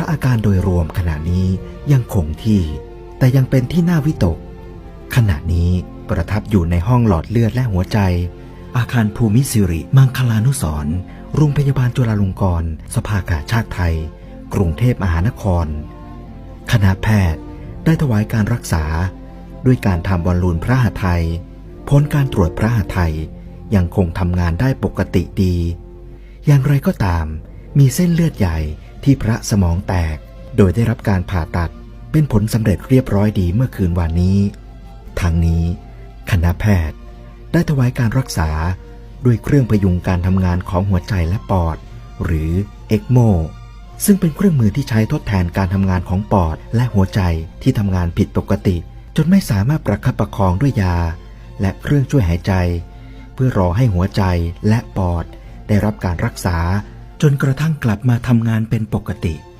ระอาการโดยรวมขณะนี้ยังคงที่ แต่ยังเป็นที่น่าวิตก ขณะนี้ประทับอยู่ในห้องหลอดเลือดและหัวใจ อาคารภูมิสิริ มังคลานุสร์โรงพยาบาลจุฬาลงกรณ์สภากาชาติไทย กรุงเทพมหานคร คณะแพทย์ได้ถวายการรักษา ด้วยการทำบอลลูนพระหัไทยผลการตรวจพระหัไทยยังคงทำงานได้ปกติดี อย่างไรก็ตาม มีเส้นเลือดใหญ่ ที่พระสมองแตก โดยได้รับการผ่าตัดเป็นผลสำเร็จเรียบร้อยดีเมื่อคืนวานนี้ทั้งนี้ คณะแพทย์ ได้ถวายการรักษาด้วยเครื่องพยุงการทำงานของหัวใจและปอด หรือเอ็กโมซึ่งเป็นเครื่องมือที่ใช้ทดแทนการทำงานของปอดและหัวใจที่ทำงานผิดปกติ จนไม่สามารถประคับประคองด้วยยา และเครื่องช่วยหายใจ เพื่อรอให้หัวใจและปอด ได้รับการรักษา จนกระทั่งกลับมาทำงานเป็นปกติ